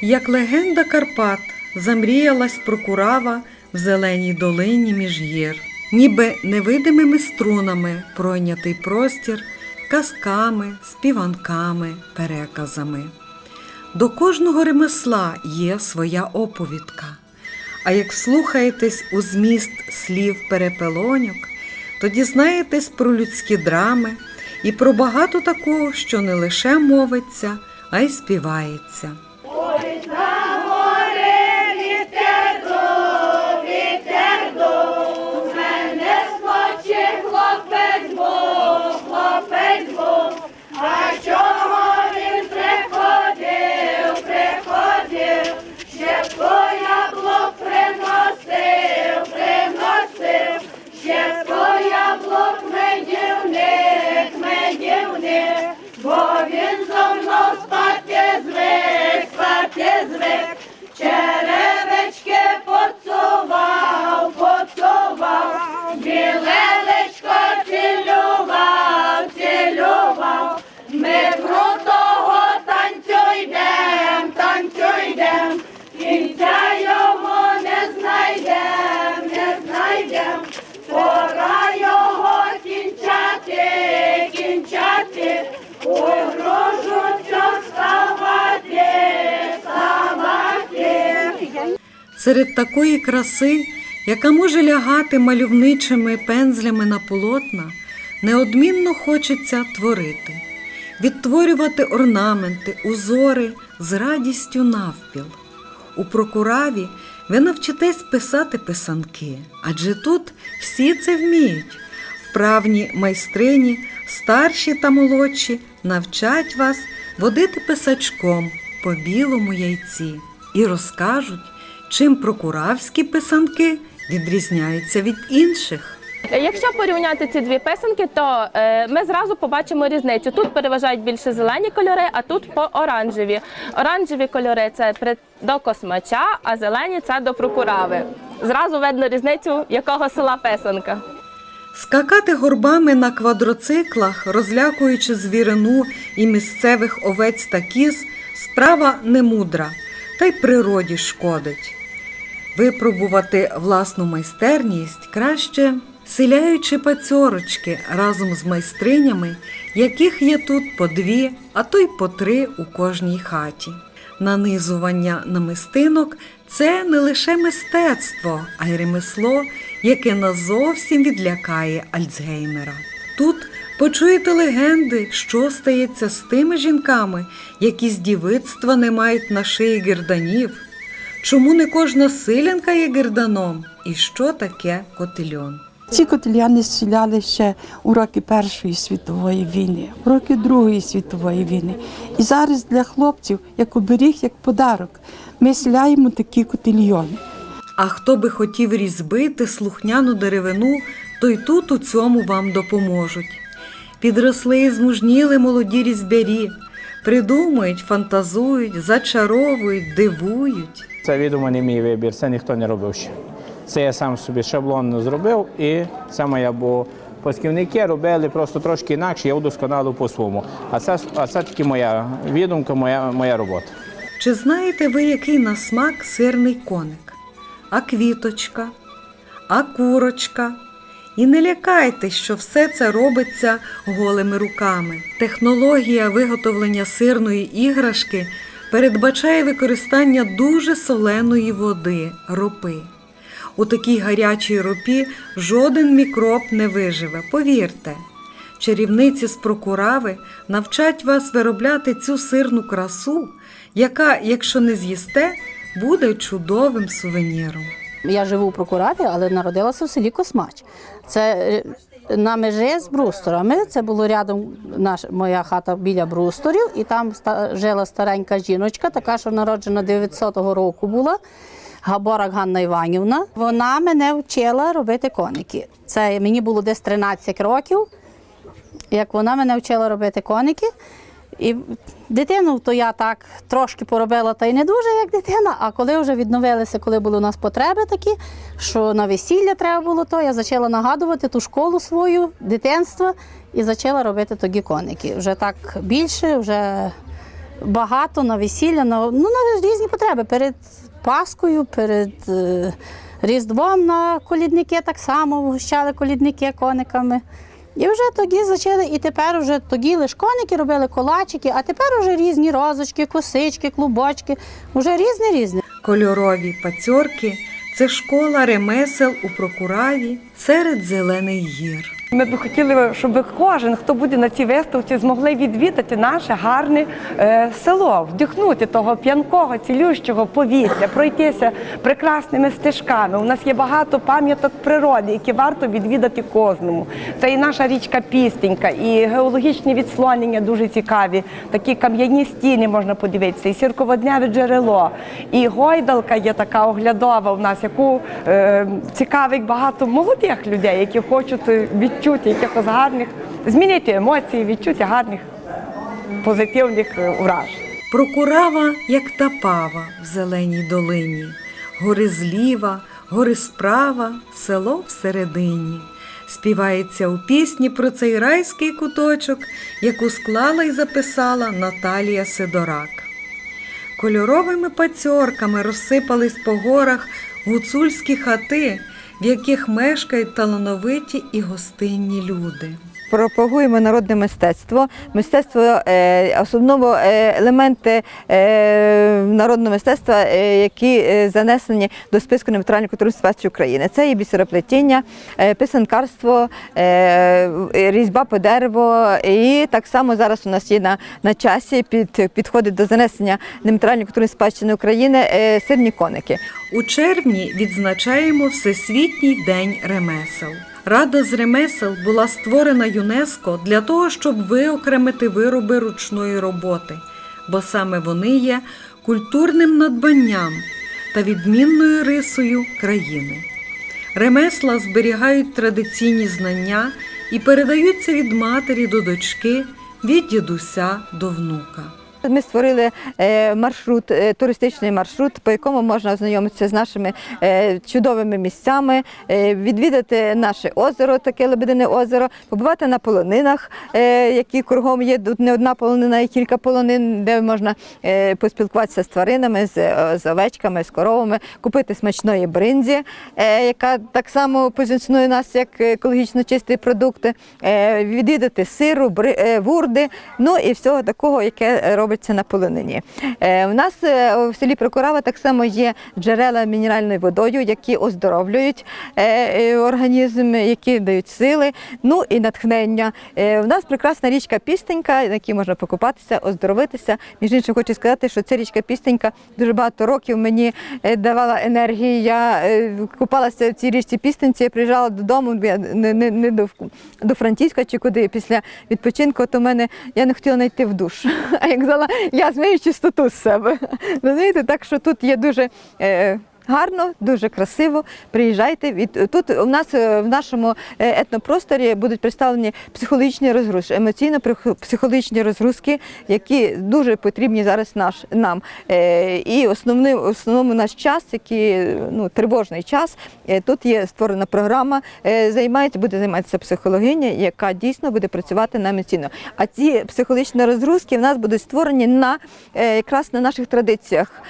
Як легенда Карпат замріялась прокурава в зеленій долині між гір, ніби невидимими струнами пройнятий простір казками, співанками, переказами. До кожного ремесла є своя оповідка. А як слухаєтесь у зміст слів перепелоньок, то дізнаєтесь про людські драми і про багато такого, що не лише мовиться, а й співається. Серед такої краси, яка може лягати мальовничими пензлями на полотна, неодмінно хочеться творити, відтворювати орнаменти, узори з радістю навпіл. У прокураві ви навчитесь писати писанки, адже тут всі це вміють. Вправні майстрині, старші та молодші навчать вас водити писачком по білому яйці і розкажуть, чим прокуравські писанки відрізняються від інших. Якщо порівняти ці дві писанки, то е, ми зразу побачимо різницю. Тут переважають більше зелені кольори, а тут по оранжеві. Оранжеві кольори це до космача, а зелені це до прокурави. Зразу видно різницю, якого села писанка. Скакати горбами на квадроциклах, розлякуючи звірину і місцевих овець та кіз, справа немудра, та й природі шкодить. Випробувати власну майстерність краще, селяючи пацьорочки разом з майстринями, яких є тут по дві, а то й по три у кожній хаті. Нанизування намистинок це не лише мистецтво, а й ремесло, яке назовсім відлякає Альцгеймера. Тут почуєте легенди, що стається з тими жінками, які з дівицтва не мають на шиї герданів. Чому не кожна силянка є герданом? І що таке котельон? Ці котельяни сіляли ще у роки Першої світової війни, в роки Другої світової війни. І зараз для хлопців, як оберіг, як подарок, ми сіляємо такі котельйони. А хто би хотів різьбити слухняну деревину, то й тут у цьому вам допоможуть. Підросли і змужніли молоді різьбярі, придумують, фантазують, зачаровують, дивують. Це відомо не мій вибір, це ніхто не робив ще. Це я сам собі шаблон зробив, і це моя, бо посківники робили просто трошки інакше, я удосконалив по-своєму. А це, а це тільки моя відумка, моя, моя робота. Чи знаєте ви, який на смак сирний коник? А квіточка, а курочка. І не лякайтесь, що все це робиться голими руками. Технологія виготовлення сирної іграшки передбачає використання дуже соленої води ропи. У такій гарячій ропі жоден мікроб не виживе, повірте. Чарівниці з прокурави навчать вас виробляти цю сирну красу, яка, якщо не з'їсте, буде чудовим сувеніром. Я живу у Прокураві, але народилася в селі Космач. Це е, на межі з брусторами. Це було рядом наш, моя хата біля брусторів, і там жила старенька жіночка, така, що народжена 900-го року була. Габорак Ганна Іванівна. Вона мене вчила робити коники. Це мені було десь 13 років, як вона мене вчила робити коники. І дитину то я так трошки поробила, та й не дуже як дитина. А коли вже відновилися, коли були у нас потреби такі, що на весілля треба було, то я почала нагадувати ту школу свою, дитинство, і почала робити тоді коники. Вже так більше, вже багато на весілля, на, ну, на різні потреби. Перед Паскою, перед е, Різдвом на колідники так само вгощали колідники кониками. І вже тоді почали, і тепер вже тоді лиш коники робили колачики, а тепер уже різні розочки, косички, клубочки, вже різне різне. Кольорові пацьорки це школа ремесел у Прокураві серед зелених гір. Ми б хотіли, щоб кожен, хто буде на цій виставці, змогли відвідати наше гарне е, село, вдихнути того п'янкого, цілющого повітря, пройтися прекрасними стежками. У нас є багато пам'яток природи, які варто відвідати кожному. Це і наша річка Пістенька, і геологічні відслонення дуже цікаві. Такі кам'яні стіни можна подивитися, і сірководняве джерело, і гойдалка є така оглядова у нас, яку е, цікавить багато молодих людей, які хочуть відчути якихось гарних, змінити емоції, відчути гарних позитивних е, вражень. Прокурава, як та пава в зеленій долині, гори зліва, гори справа, село всередині. Співається у пісні про цей райський куточок, яку склала і записала Наталія Сидорак. Кольоровими пацьорками розсипались по горах гуцульські хати, в яких мешкають талановиті і гостинні люди. Пропагуємо народне мистецтво, мистецтво е, основно е, елементи е, народного мистецтва, які занесені до списку нематеріальної культурної спадщини України. Це і бісероплетіння, писанкарство, різьба по дереву. І так само зараз у нас є на, на часі під, підходить до занесення нематеріальної культурної спадщини України сирні коники. У червні відзначаємо Всесвітній день ремесел. Рада з ремесел була створена ЮНЕСКО для того, щоб виокремити вироби ручної роботи, бо саме вони є культурним надбанням та відмінною рисою країни. Ремесла зберігають традиційні знання і передаються від матері до дочки, від дідуся до внука. Ми створили е, маршрут, е, туристичний маршрут, по якому можна ознайомитися з нашими е, чудовими місцями, відвідати наше озеро, таке Лебедине озеро, побувати на полонинах, які кругом є. Тут не одна полонина, і кілька полонин, де можна поспілкуватися з тваринами, з, овечками, з коровами, купити смачної бринзі, яка так само позиціонує нас як екологічно чисті продукти, відвідати сиру, вурди, ну і всього такого, яке робиться на полонині. Е, У нас е, в селі Прокурава так само є джерела мінеральною водою, які оздоровлюють е, е, організм, які дають сили, ну і натхнення. Е, У нас прекрасна річка Пістенька, на якій можна покупатися, оздоровитися. Між іншим, хочу сказати, що ця річка Пістенька дуже багато років мені е, давала енергії. Я е, купалася в цій річці Пістенці, я приїжджала додому, я не, не, не до, до Франківська чи куди після відпочинку, то мене я не хотіла знайти в душ. А як казала, я змію чистоту з себе. Розумієте, так що тут є дуже. Е, Гарно, дуже красиво. Приїжджайте. Від тут у нас е, в нашому е, етнопросторі будуть представлені психологічні розгрузки, емоційно-психологічні розгрузки, які дуже потрібні зараз наш нам. Е, І основний основному наш час, який ну тривожний час. Тут є створена програма, займається, буде займатися психологиня, яка дійсно буде працювати на емоційно. А ці психологічні розгрузки в нас будуть створені на якраз на наших традиціях,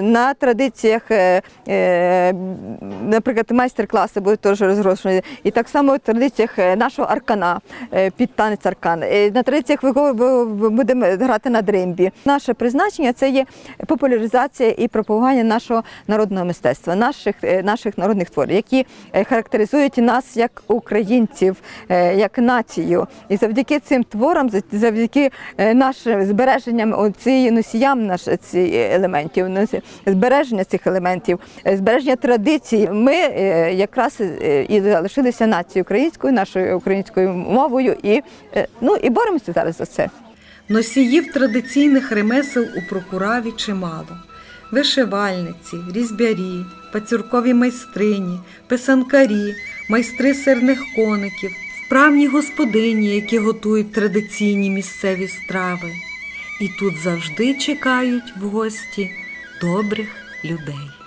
на традиціях. Е, е, Наприклад, майстер-класи будуть теж розгрошені. І так само в традиціях е, нашого аркана під танець аркан. На традиціях будемо грати на дримбі. Наше призначення це є популяризація і пропагування нашого народного мистецтва, наших, наших народних творів, які характеризують нас як українців, як націю. І завдяки цим творам, завдяки нашим збереженням цієї носіям наших елементів, збереження цих елементів, е, збереження традицій, ми е, якраз е, і залишилися нацією українською, нашою українською мовою, і, ну, і боремося зараз за це. Носіїв традиційних ремесел у Прокураві чимало. Вишивальниці, різьбярі, пацюркові майстрині, писанкарі, майстри сирних коників, вправні господині, які готують традиційні місцеві страви. І тут завжди чекають в гості добрих людей.